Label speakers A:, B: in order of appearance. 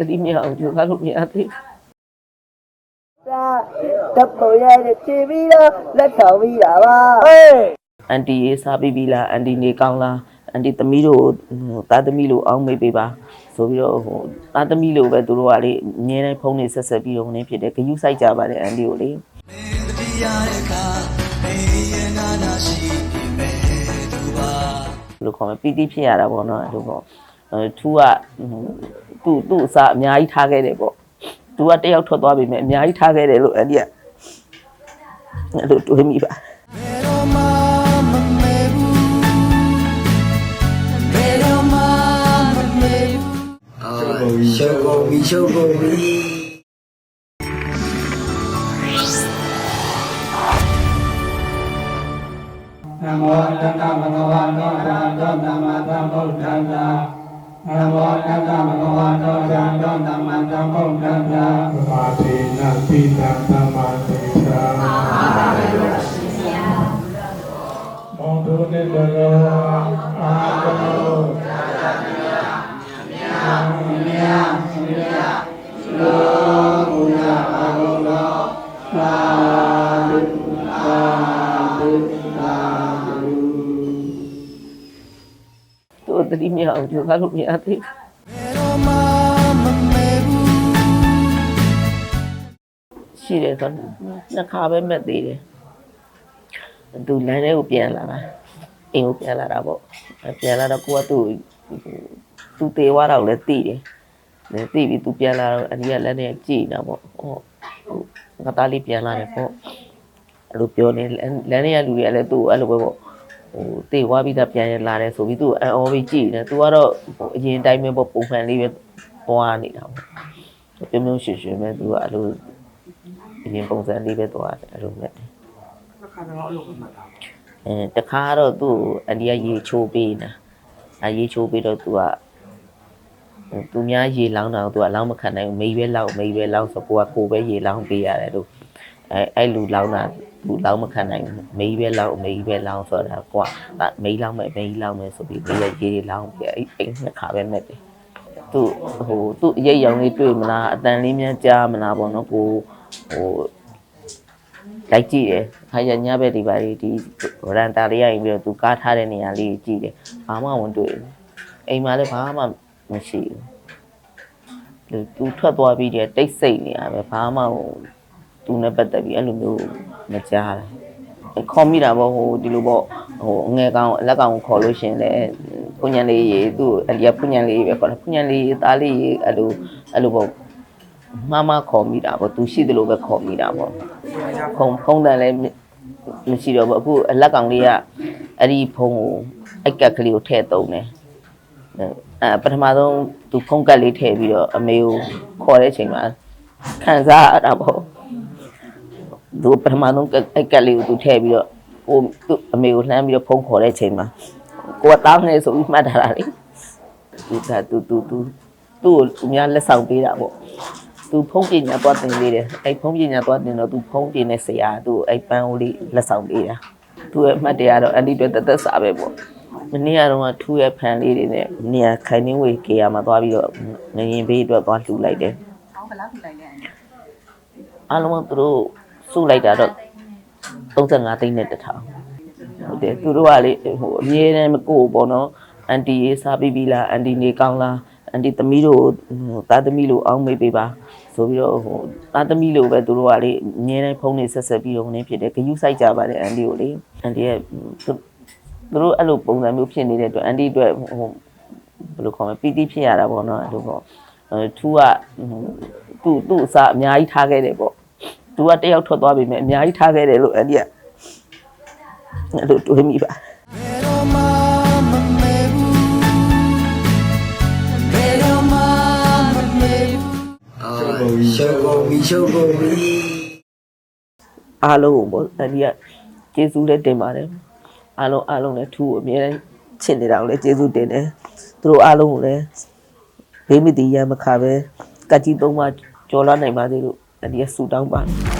A: သတိမရအောင်ကြိုးစားလို့မရသေးဘူး
B: တပ်ပေါ်ရတဲ့ခြေပြီးတော့လက်ထောင်ပြီးတာပါဟေး
A: အန်တီရေးစားပြီးပြီလားအန်တီနေကောင်းလားအန်တီသမီးတို့ဟိုသားသမီးလို့အောင်းမေးပေးပါဆိုပြီးတော့ဟိုသားသမီးလို့ပဲသူတို့ကလေအငြင်းတိုင်းဖုန်းနေဆက်ဆက်ပြီးတော့နေဖြစ်တယ်ဂယုစိုက်ကြပါတယ်အန်တီကိုလေဘယ်လိုခေါ်မလဲပီတိဖြစ်ရတာပေါ့နော်အဲ့လိုပေါ့ အဲထူးကဟိုသူ့သူ့အစားအများကြီးထားခဲ့တယ်ပေါ့သူကတယောက်ထွက်သွားပြီမဲ့အများကြီးထားခဲ့တယ်လို့အဲ့ဒီကအဲ့လိုတွေးမိပါ
B: ရှုပ်ကုန်ပြီရှုပ်ကုန်ပြီ
C: နမောတတ္တဗုဒ္ဓဝါသောအရဟံသမ္မာသမ္ဗုဒ္ဓံသာ နမောတတ္တဗုဒ္ဓဝါသောအရဟံသမ္မာသမ္ဗုဒ္ဓံသာသမာဓိနာပိတံသမာဓိသာမောတုနိတလော
A: သူ့သတိမရအောင်ကြိုးစားလို့မရသေးဘူးရှိတယ်ဆိုတော့နှစ်ခါပဲမဲ့သေးတယ်သူလမ်းထဲကိုပြန်လာတာအိမ်ကိုပြန်လာတာပေါ့အဲပြန်လာတော့ကိုကသူ့ကိုသူတေသွားတော့လည်းသိတယ်လည်းသိပြီးသူပြန်လာတော့အနီးကလက်နဲ့ကြည်နေတာပေါ့ဟောငါသားလေးပြန်လာတယ်ပေါ့အဲ့လိုပြောနေလမ်းလမ်းထဲကလူတွေကလည်းသူ့ကိုအဲ့လိုပဲပေါ့ ဟိုတေဝါပြီးသားပြန်ရလာတယ်ဆိုပြီးသူ့အန်အောပြီးကြည်နေသူကတော့ဟိုအရင်တိုင်းပဲပေါ့ပုံမှန်လေးပဲသွားနေတာပေါ့ပြုံးပြုံးရွှင်ရွှင်ပဲသူကအဲ့လိုအရင်ပုံစံလေးပဲသွားတယ်အဲ့လိုနဲ့အဲတခါတော့သူ့ကိုအန်ဒီကရေချိုးပေးနေတာအရေချိုးပေးတော့သူကဟိုသူများရေလောင်းတာကိုသူကအလောင်းမခံနိုင်ဘူးမိပဲလောင်းမိပဲလောင်းဆိုကိုကကိုပဲရေလောင်းပေးရတယ်လို့အဲအဲ့လူလောင်းတာ လူလောင်းမခံနိုင်ဘူးမိပဲလောင်းမိပဲလောင်းဆိုတာကိုကမိလောင်းမယ်မိလောင်းမယ်ဆိုပြီးမိရဲ့ရေလောင်းပြီးအဲ့အဲ့နှစ်ခါပဲမဲ့တယ်သူဟိုသူ့အရေးရောင်လေးတွေ့မလားအတန်လေးများကြားမလားပေါ့နော်ကိုဟိုလိုက်ကြည့်တယ်ခါရညဘက်ဒီပါလေးဒီဝရန်တာလေးရရင်ပြီးတော့သူကားထားတဲ့နေရာလေးကြည့်တယ်ဘာမှဝင်တွေ့ဘူးအိမ်မှာလည်းဘာမှမရှိဘူးသူထွက်သွားပြီးတဲ့တိတ်ဆိတ်နေရပဲဘာမှဟို သူနဲ့ပတ်သက်ပြီးအဲ့လိုမျိုးမကြားတာခေါ်မိတာပေါ့ဟိုဒီလိုပေါ့ဟိုငယ်ကောင်အလက်ကောင်ကိုခေါ်လို့ရှရင်လေဖုန်ညံလေးရေသူ့အလျက်ဖုန်ညံလေးပဲခေါ်တယ်ဖုန်ညံလေးသားလေးရေအဲ့လိုအဲ့လိုပေါ့မမခေါ်မိတာပေါ့သူရှိတယ်လို့ပဲခေါ်မိတာပေါ့ဖုံဖုံတန်လည်းမရှိတော့ဘူးအခုအလက်ကောင်လေးကအဲ့ဒီဖုံကိုအိုက်ကက်ကလေးကိုထည့်သုံးတယ်အဲပထမဆုံးသူဖုံးကက်လေးထည့်ပြီးတော့အမေကိုခေါ်တဲ့အချိန်မှာခံစားရတာပေါ့ သူပထမဆုံးအိုက်ကက်လေးကိုသူထည့်ပြီးတော့ဟိုသူ့အမေကိုလှမ်းပြီးတော့ဖုံးခေါ်တဲ့အချိန်မှာကိုကတောင်းနေဆိုပြီးမှတ်ထားတာလေသူကသူသူသူသူ့ကိုသူများလက်ဆောင်ပေးတာပေါ့သူဖုံးပညာသွားတင်လေးတယ်အဲ့ဖုံးပညာသွားတင်တော့သူဖုံးတင်တဲ့ဆရာသူ့ကိုအဲ့ပန်းအိုးလေးလက်ဆောင်ပေးတာသူ့ရဲ့အမှတ်တရတော့အန်တီတွေတသက်စာပဲပေါ့မနေ့ကတော့ထူးရဲ့ဖန်လေးတွေနဲ့နေရာခိုင်နှင်းဝေကေရမှာသွားပြီးတော့ငရင်ဘေးအတွက်သွားလှူလိုက်တယ်
D: ဟောဘယ်လောက်ထူလိုက်လဲ
A: အားလုံးကသူတို့ စုလိုက်တာတော့35သိန်းနဲ့တထောင်ဟုတ်တယ်သူတို့ကလေဟိုအမြဲတမ်းမကိုပေါ့နော်အန်တီရေးစားပြီးပြီလားအန်တီနေကောင်းလားအန်တီသမီးတို့ဟိုသားသမီးလို့အောင်းမေးပေးပါဆိုပြီးတော့ဟိုသားသမီးလို့ပဲသူတို့ကလေအမြဲတမ်းဖုန်းနေဆက်ဆက်ပြီးတော့နေဖြစ်တယ်ဂယုစိုက်ကြပါတယ်အန်တီကိုလေအန်တီရဲ့သူသူတို့အဲ့လိုပုံစံမျိုးဖြစ်နေတဲ့အတွက်အန်တီအတွက်ဟိုဘယ်လိုခေါ်မလဲပီတိဖြစ်ရတာပေါ့နော်အဲ့လိုပေါ့အဲထူးကဟိုသူ့သူ့အစားအများကြီးထားခဲ့တယ်ပေါ့ သူကတယောက်ထွက်သွားပြီမဲ့အများကြီးထားခဲ့တယ်လို့အဲ့ဒီကအဲ့လိုတွေးမိပါ
B: ရှုပ်ကုန်ပြီရှုပ်ကုန်ပြီ
A: အားလုံးကိုပေါ့အဲ့ဒီကကျေးဇူးလည်းတင်ပါတယ်အားလုံးအားလုံးလည်းထူအမြဲတမ်းချစ်နေတာကိုလည်းကျေးဇူးတင်တယ်သူတို့အားလုံးကိုလည်းဘေးမီဒီရမခါပဲကတ်ကြီးသုံးပါကြော်လာနိုင်ပါသေးလို့ အဲ့ဒီကဆူတောင်းပါတယ်